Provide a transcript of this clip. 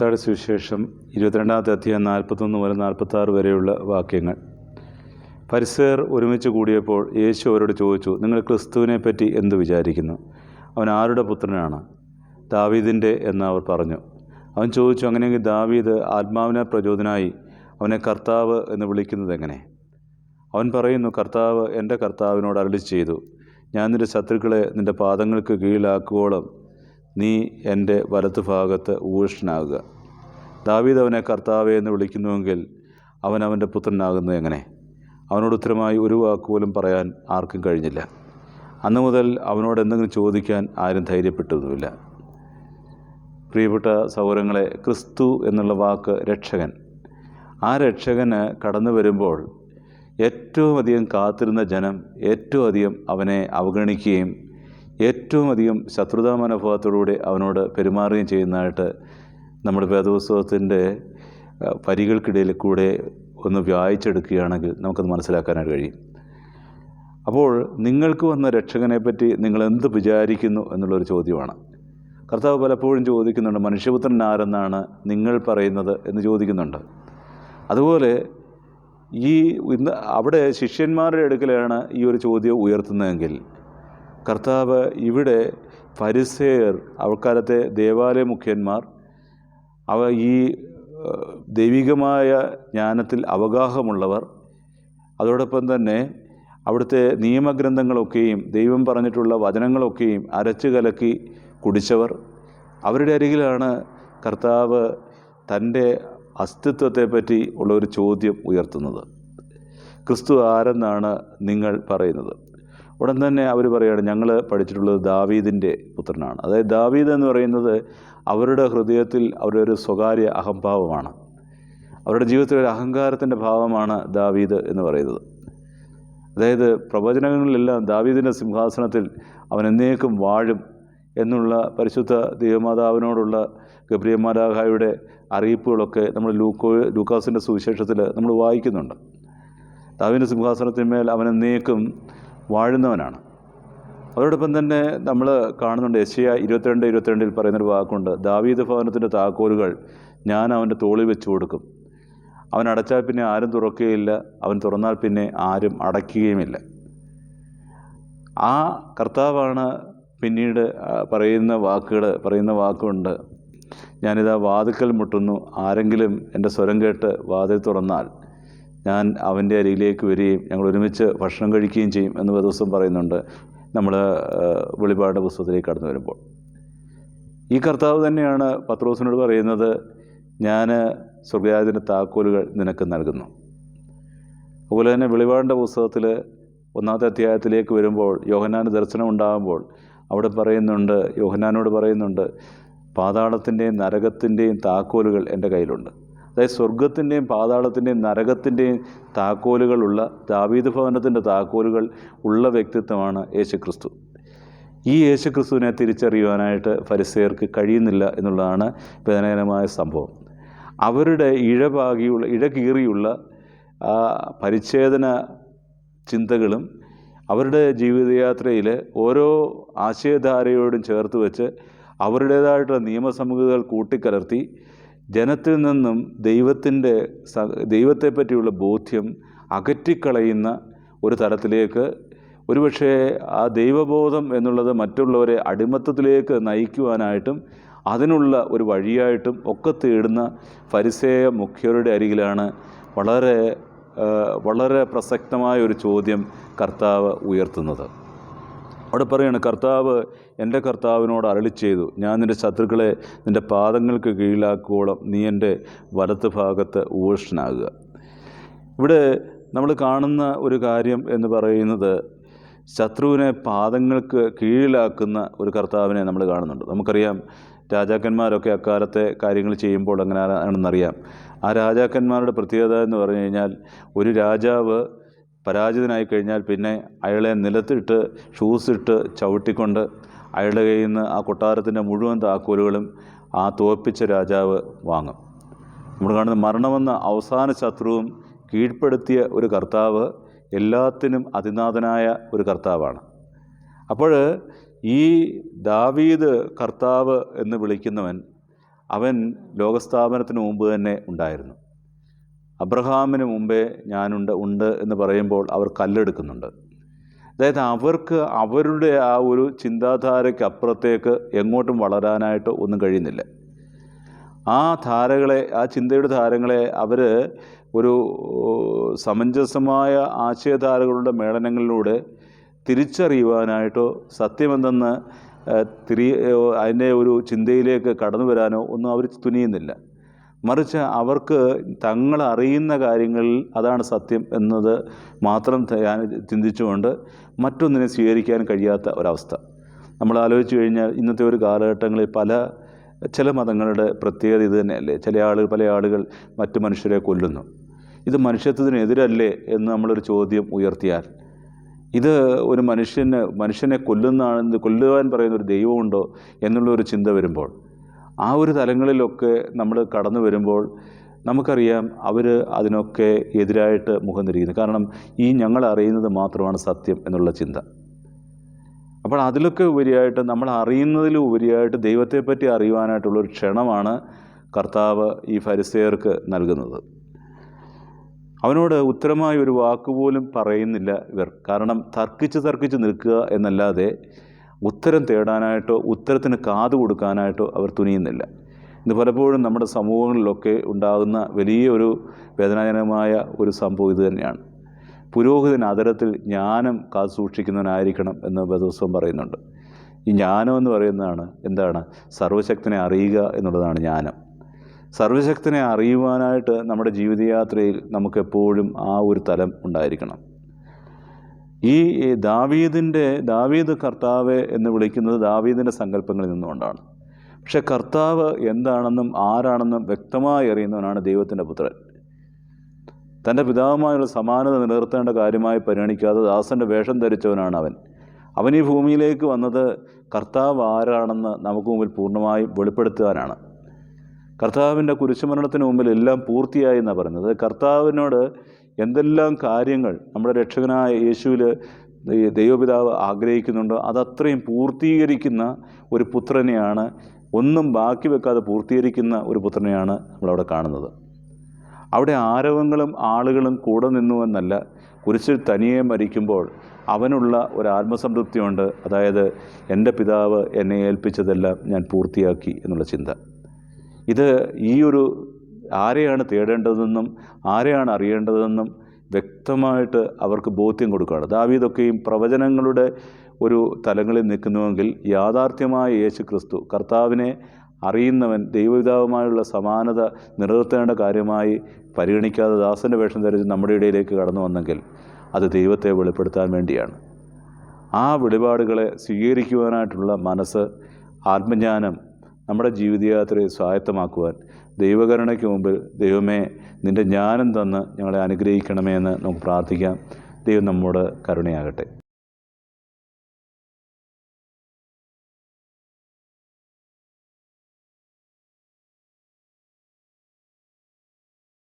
മത്തായുടെ സുവിശേഷം ഇരുപത്തിരണ്ടാമത്തെ അധ്യായം നാൽപ്പത്തൊന്ന് മുതൽ നാൽപ്പത്താറ് വരെയുള്ള വാക്യങ്ങൾ. പരിസേർ ഒരുമിച്ച് കൂടിയപ്പോൾ യേശു അവരോട് ചോദിച്ചു നിങ്ങൾ ക്രിസ്തുവിനെ പറ്റി എന്ത് വിചാരിക്കുന്നു? അവൻ ആരുടെ പുത്രനാണ്? ദാവീദിന്റെ എന്ന് അവർ പറഞ്ഞു. അവൻ ചോദിച്ചു അങ്ങനെയെങ്കിൽ ദാവീദ് ആത്മാവിനെ പ്രചോദനായി അവനെ കർത്താവ് എന്ന് വിളിക്കുന്നത് എങ്ങനെ? അവൻ പറയുന്നു കർത്താവ് എന്റെ കർത്താവിനോട് അരളി ചെയ്തു ഞാൻ നിന്റെ ശത്രുക്കളെ നിന്റെ പാദങ്ങൾക്ക് കീഴിലാക്കുവോളം നീ എന്റെ വലത്ത് ഭാഗത്ത് ഊഷ്ണനാകുക. ദാവീദ് അവനെ കർത്താവെ എന്ന് വിളിക്കുന്നുവെങ്കിൽ അവൻ അവന്റെ പുത്രനാകുന്നത് എങ്ങനെ? അവനോട് ഉത്തരമായി ഒരു വാക്കുപോലും പറയാൻ ആർക്കും കഴിഞ്ഞില്ല. അന്നു മുതൽ അവനോട് എന്തെങ്കിലും ചോദിക്കാൻ ആരും ധൈര്യപ്പെട്ടതുമില്ല പ്രിയപ്പെട്ട സൗരങ്ങളെ ക്രിസ്തു എന്നുള്ള വാക്ക് രക്ഷകൻ. ആ രക്ഷകന് കടന്നു വരുമ്പോൾ ഏറ്റവും അധികം കാത്തിരുന്ന ജനം ഏറ്റവും അധികം അവനെ അവഗണിക്കുകയും ഏറ്റവും അധികം ശത്രുതാ മനോഭാവത്തോടുകൂടി അവനോട് പെരുമാറുകയും ചെയ്യുന്നതായിട്ട് നമ്മുടെ വേദോത്സവത്തിന്റെ വരികൾക്കിടയിൽ കൂടെ ഒന്ന് വായിച്ചെടുക്കുകയാണെങ്കിൽ നമുക്കത് മനസ്സിലാക്കാനായിട്ട് കഴിയും. അപ്പോൾ നിങ്ങൾക്ക് വന്ന രക്ഷകനെപ്പറ്റി നിങ്ങൾ എന്ത് വിചാരിക്കുന്നു എന്നുള്ളൊരു ചോദ്യമാണ്. കർത്താവ് പലപ്പോഴും ചോദിക്കുന്നുണ്ട് മനുഷ്യപുത്രൻ ആരെന്നാണ് നിങ്ങൾ പറയുന്നത്? എന്ന് ചോദിക്കുന്നുണ്ട്. അതുപോലെ ഈ ഇന്ന് അവിടെ ശിഷ്യന്മാരുടെ അടുക്കലാണ് ഈ ഒരു ചോദ്യം ഉയർത്തുന്നതെങ്കിൽ കർത്താവ് ഇവിടെ പരിസേർ അവക്കാലത്തെ ദേവാലയ മുഖ്യന്മാർ അവ ഈ ദൈവികമായ ജ്ഞാനത്തിൽ അവഗാഹമുള്ളവർ. അതോടൊപ്പം തന്നെ അവിടുത്തെ നിയമഗ്രന്ഥങ്ങളൊക്കെയും ദൈവം പറഞ്ഞിട്ടുള്ള വചനങ്ങളൊക്കെയും അരച്ചു കലക്കി കുടിച്ചവർ. അവരുടെ അരികിലാണ് കർത്താവ് തന്റെ അസ്തിത്വത്തെപ്പറ്റി ഉള്ള ഒരു ചോദ്യം ഉയർത്തുന്നത്. ക്രിസ്തു ആരെന്നാണ് നിങ്ങൾ പറയുന്നത്? ഉടൻ തന്നെ അവർ പറയുകയാണ് ഞങ്ങൾ പഠിച്ചിട്ടുള്ളത് ദാവീദിന്റെ പുത്രനാണ്. അതായത് ദാവീദ് എന്ന് പറയുന്നത് അവരുടെ ഹൃദയത്തിൽ അവരുടെ ഒരു സ്വകാര്യ അഹംഭാവമാണ്. അവരുടെ ജീവിതത്തിൽ ഒരു അഹങ്കാരത്തിന്റെ ഭാവമാണ് ദാവീദ് എന്ന് പറയുന്നത്. അതായത് പ്രവചനങ്ങളിലെല്ലാം ദാവീദിന്റെ സിംഹാസനത്തിൽ അവൻ എന്നേക്കും വാഴും എന്നുള്ള പരിശുദ്ധ ദൈവമാതാവിനോടുള്ള ഗബ്രിയമാരാഹായുടെ അറിയിപ്പുകളൊക്കെ നമ്മൾ ലൂക്കോ ലൂക്കാസിന്റെ സുവിശേഷത്തിൽ നമ്മൾ വായിക്കുന്നുണ്ട്. ദാവിന്റെ സിംഹാസനത്തിന്മേൽ അവൻ എന്നേക്കും വാഴുന്നവനാണ്. അതോടൊപ്പം തന്നെ നമ്മൾ കാണുന്നുണ്ട് യശയ ഇരുപത്തിരണ്ട് ഇരുപത്തിരണ്ടിൽ പറയുന്നൊരു വാക്കുണ്ട്. ദാവീദ് ഭവനത്തിന്റെ താക്കോലുകൾ ഞാൻ അവന്റെ തോളിൽ വെച്ച് കൊടുക്കും. അവൻ അടച്ചാൽ പിന്നെ ആരും തുറക്കുകയില്ല. അവൻ തുറന്നാൽ പിന്നെ ആരും അടയ്ക്കുകയുമില്ല. ആ കർത്താവാണ് പിന്നീട് പറയുന്ന വാക്കുകൾ പറയുന്ന വാക്കുണ്ട്. ഞാനിതാ വാതിക്കൽ മുട്ടുന്നു. ആരെങ്കിലും എന്റെ സ്വരം കേട്ട് വാതിൽ തുറന്നാൽ ഞാൻ അവന്റെ അരികിലേക്ക് വരികയും ഞങ്ങൾ ഒരുമിച്ച് ഭക്ഷണം കഴിക്കുകയും ചെയ്യും എന്ന് ദിവസം പറയുന്നുണ്ട്. നമ്മൾ വെളിപാട് പുസ്തകത്തിലേക്ക് കടന്നു വരുമ്പോൾ. ഈ കർത്താവ് തന്നെയാണ് പത്രോസിനോട് പറയുന്നത് ഞാൻ സ്വർഗരാജന്റെ താക്കോലുകൾ നിനക്ക് നൽകുന്നു. അതുപോലെ തന്നെ വെളിപാടിന്റെ പുസ്തകത്തിൽ ഒന്നാമത്തെ അധ്യായത്തിലേക്ക് വരുമ്പോൾ യോഹനാന് ദർശനം ഉണ്ടാകുമ്പോൾ അവിടെ പറയുന്നുണ്ട് യോഹനാനോട് പറയുന്നുണ്ട് പാതാളത്തിന്റെയും നരകത്തിന്റെയും താക്കോലുകൾ എന്റെ കയ്യിലുണ്ട്. അതായത് സ്വർഗത്തിന്റെയും പാതാളത്തിന്റെയും നരകത്തിന്റെയും താക്കോലുകളുള്ള ദാവീദ് ഭവനത്തിന്റെ താക്കോലുകൾ ഉള്ള വ്യക്തിത്വമാണ് യേശുക്രിസ്തു. ഈ യേശുക്രിസ്തുവിനെ തിരിച്ചറിയുവാനായിട്ട് ഫരിസേർക്ക് കഴിയുന്നില്ല എന്നുള്ളതാണ് വേദനകരമായ സംഭവം. അവരുടെ ഇഴപാകിയുള്ള ഇഴകീറിയുള്ള പരിച്ഛേദന ചിന്തകളും അവരുടെ ജീവിതയാത്രയിൽ ഓരോ ആശയധാരയോടും ചേർത്ത് വെച്ച് അവരുടേതായിട്ടുള്ള നിയമസംഹിതകൾ കൂട്ടിക്കലർത്തി ജനത്തിൽ നിന്നും ദൈവത്തിന്റെ ദൈവത്തെപ്പറ്റിയുള്ള ബോധ്യം അകറ്റിക്കളയുന്ന ഒരു തലത്തിലേക്ക് ഒരുപക്ഷെ ആ ദൈവബോധം എന്നുള്ളത് മറ്റുള്ളവരെ അടിമത്തത്തിലേക്ക് നയിക്കുവാനായിട്ടും അതിനുള്ള ഒരു വഴിയായിട്ടും ഒക്കെ തേടുന്ന പരിസേയ മുഖ്യരുടെ അരികിലാണ് വളരെ വളരെ പ്രസക്തമായ ഒരു ചോദ്യം കർത്താവ് ഉയർത്തുന്നത്. അവിടെ പറയാണ് കർത്താവ് എന്റെ കർത്താവിനോട് അരളി ചെയ്തു. ഞാൻ നിന്റെ ശത്രുക്കളെ നിന്റെ പാദങ്ങൾക്ക് കീഴിലാക്കുവോളം നീ എന്റെ വലത്ത് ഭാഗത്ത് ഊഷ്ണനാകുക. ഇവിടെ നമ്മൾ കാണുന്ന ഒരു കാര്യം എന്ന് പറയുന്നത് ശത്രുവിനെ പാദങ്ങൾക്ക് കീഴിലാക്കുന്ന ഒരു കർത്താവിനെ നമ്മൾ കാണുന്നുണ്ട്. നമുക്കറിയാം രാജാക്കന്മാരൊക്കെ അക്കാലത്തെ കാര്യങ്ങൾ ചെയ്യുമ്പോൾ അങ്ങനെ ആണെന്നറിയാം ആ രാജാക്കന്മാരുടെ പ്രത്യേകത എന്ന് പറഞ്ഞു കഴിഞ്ഞാൽ ഒരു രാജാവ് പരാജിതനായി കഴിഞ്ഞാൽ പിന്നെ അയാളെ നിലത്തിട്ട് ഷൂസ് ഇട്ട് ചവിട്ടിക്കൊണ്ട് അയാളുടെ കയ്യിൽ നിന്ന് ആ കൊട്ടാരത്തിന്റെ മുഴുവൻ താക്കോലുകളും ആ തോൽപ്പിച്ച രാജാവ് വാങ്ങും. നമ്മൾ കാണുന്ന മരണമെന്ന അവസാന ശത്രുവും കീഴ്പ്പെടുത്തിയ ഒരു കർത്താവ് എല്ലാത്തിനും അതിനാഥനായ ഒരു കർത്താവാണ്. അപ്പോൾ ഈ ദാവീദ് കർത്താവ് എന്ന് വിളിക്കുന്നവൻ അവൻ ലോകസ്ഥാപനത്തിന് മുമ്പ് തന്നെ ഉണ്ടായിരുന്നു. അബ്രഹാമിന് മുമ്പേ ഞാനുണ്ട് ഉണ്ട് എന്ന് പറയുമ്പോൾ അവർ കല്ലെടുക്കുന്നുണ്ട്. അതായത് അവർക്ക് അവരുടെ ആ ഒരു ചിന്താധാരയ്ക്ക് അപ്പുറത്തേക്ക് എങ്ങോട്ടും വളരാനായിട്ട് ഒന്നും കഴിയുന്നില്ല. ആ ധാരകളെ ആ ചിന്തയുടെ ധാരങ്ങളെ അവർ ഒരു സമഞ്ജസമായ ആശയധാരകളുടെ മേളനങ്ങളിലൂടെ തിരിച്ചറിയുവാനായിട്ടോ സത്യമെന്തെന്ന് തിരി അതിന്റെ ഒരു ചിന്തയിലേക്ക് കടന്നു വരാനോ ഒന്നും അവർ തുനിയുന്നില്ല. മറിച്ച് അവർക്ക് തങ്ങൾ അറിയുന്ന കാര്യങ്ങളിൽ അതാണ് സത്യം എന്നത് മാത്രം ചിന്തിച്ചുകൊണ്ട് മറ്റൊന്നിനെ സ്വീകരിക്കാൻ കഴിയാത്ത ഒരവസ്ഥ. നമ്മൾ ആലോചിച്ച് കഴിഞ്ഞാൽ ഇന്നത്തെ ഒരു കാലഘട്ടങ്ങളിൽ പല ചില മതങ്ങളുടെ പ്രത്യേകത ഇത് തന്നെയല്ലേ? ചില ആളുകൾ പല ആളുകൾ മറ്റു മനുഷ്യരെ കൊല്ലുന്നു. ഇത് മനുഷ്യത്വത്തിനെതിരല്ലേ എന്ന് നമ്മളൊരു ചോദ്യം ഉയർത്തിയാൽ ഇത് ഒരു മനുഷ്യന് മനുഷ്യനെ കൊല്ലുന്നതാണ് കൊല്ലുവാൻ പറയുന്ന ഒരു ദൈവമുണ്ടോ എന്നുള്ള ഒരു ചിന്ത വരുമ്പോൾ ആ ഒരു തലങ്ങളിലൊക്കെ നമ്മൾ കടന്നു വരുമ്പോൾ നമുക്കറിയാം അവർ അതിനൊക്കെ എതിരായിട്ട് മുഖം തിരിക്കുന്നു കാരണം ഈ ഞങ്ങൾ അറിയുന്നത് മാത്രമാണ് സത്യം എന്നുള്ള ചിന്ത. അപ്പോൾ അതിലൊക്കെ ഉപരിയായിട്ട് നമ്മൾ അറിയുന്നതിലും ഉപരിയായിട്ട് ദൈവത്തെപ്പറ്റി അറിയുവാനായിട്ടുള്ളൊരു ക്ഷണമാണ് കർത്താവ് ഈ ഫരിസേയർക്ക് നൽകുന്നത്. അവനോട് ഉത്തരമായ ഒരു വാക്കുപോലും പറയുന്നില്ല ഇവർ. കാരണം തർക്കിച്ച് തർക്കിച്ച് നിൽക്കുക എന്നല്ലാതെ ഉത്തരം തേടാനായിട്ടോ ഉത്തരത്തിന് കാതു കൊടുക്കാനായിട്ടോ അവർ തുനിയുന്നില്ല. ഇന്ന് പലപ്പോഴും നമ്മുടെ സമൂഹങ്ങളിലൊക്കെ ഉണ്ടാകുന്ന വലിയൊരു വേദനാജനകമായ ഒരു സംഭവം ഇതുതന്നെയാണ് പുരോഹിതൻ അതരത്തിൽ ജ്ഞാനം കാത്തു സൂക്ഷിക്കുന്നവനായിരിക്കണം എന്ന് വേദോത്സവം പറയുന്നുണ്ട്. ഈ ജ്ഞാനം എന്ന് പറയുന്നതാണ് എന്താണ്? സർവശക്തനെ അറിയുക എന്നുള്ളതാണ് ജ്ഞാനം. സർവശക്തനെ അറിയുവാനായിട്ട് നമ്മുടെ ജീവിതയാത്രയിൽ നമുക്കെപ്പോഴും ആ ഒരു തലം ഉണ്ടായിരിക്കണം. ഈ ദാവീദിന്റെ ദാവീദ് കർത്താവ് എന്ന് വിളിക്കുന്നത് ദാവീദിന്റെ സങ്കല്പങ്ങളിൽ നിന്നുകൊണ്ടാണ്. പക്ഷെ കർത്താവ് എന്താണെന്നും ആരാണെന്നും വ്യക്തമായി അറിയുന്നവനാണ് ദൈവത്തിന്റെ പുത്രൻ. തന്റെ പിതാവുമായുള്ള സമാനത നിലനിർത്തേണ്ട കാര്യമായി പരിഗണിക്കാതെ ദാസന്റെ വേഷം ധരിച്ചവനാണ് അവൻ. അവൻ ഈ ഭൂമിയിലേക്ക് വന്നത് കർത്താവ് ആരാണെന്ന് നമുക്ക് മുമ്പിൽ പൂർണമായും വെളിപ്പെടുത്തുവാനാണ്. കർത്താവിന്റെ കുരിശുമരണത്തിന് മുമ്പിൽ എല്ലാം പൂർത്തിയായി എന്നാണ് പറയുന്നത്. കർത്താവിനോട് എന്തെല്ലാം കാര്യങ്ങൾ നമ്മുടെ രക്ഷകനായ യേശുവിൽ ദൈവപിതാവ് ആഗ്രഹിക്കുന്നുണ്ടോ അതത്രയും പൂർത്തീകരിക്കുന്ന ഒരു പുത്രനെയാണ് ഒന്നും ബാക്കി വെക്കാതെ പൂർത്തീകരിക്കുന്ന ഒരു പുത്രനെയാണ് നമ്മളവിടെ കാണുന്നത്. അവിടെ ആരവങ്ങളും ആളുകളും കൂടെ നിന്നുവെന്നല്ല കുരിശിൽ തനിയെ മരിക്കുമ്പോൾ അവനുള്ള ഒരു ആത്മസംതൃപ്തിയുണ്ട് അതായത് എന്റെ പിതാവ് എന്നെ ഏൽപ്പിച്ചതെല്ലാം ഞാൻ പൂർത്തിയാക്കി എന്നുള്ള ചിന്ത. ഇത് ഈ ഒരു ആരെയാണ് തേടേണ്ടതെന്നും ആരെയാണ് അറിയേണ്ടതെന്നും വ്യക്തമായിട്ട് അവർക്ക് ബോധ്യം കൊടുക്കുകയാണ്. ദാവീദൊക്കെയും പ്രവചനങ്ങളുടെ ഒരു തലങ്ങളിൽ നിൽക്കുന്നുവെങ്കിൽ യാഥാർത്ഥ്യമായ യേശു ക്രിസ്തു കർത്താവിനെ അറിയുന്നവൻ ദൈവപിതാവുമായുള്ള സമാനത നിലനിർത്തേണ്ട കാര്യമായി പരിഗണിക്കാതെ ദാസന്റെ വേഷം ധരിച്ച് നമ്മുടെ ഇടയിലേക്ക് കടന്നു വന്നെങ്കിൽ അത് ദൈവത്തെ വെളിപ്പെടുത്താൻ വേണ്ടിയാണ്. ആ വെളിപാടുകളെ സ്വീകരിക്കുവാനായിട്ടുള്ള മനസ്സ് ആത്മജ്ഞാനം നമ്മുടെ ജീവിതയാത്രയെ സ്വായത്തമാക്കുവാൻ ദൈവകരുണയ്ക്ക് മുമ്പിൽ ദൈവമേ നിന്റെ ജ്ഞാനം തന്ന് ഞങ്ങളെ അനുഗ്രഹിക്കണമേ എന്ന് നമുക്ക് പ്രാർത്ഥിക്കാം. ദൈവം നമ്മോട് കരുണയാകട്ടെ.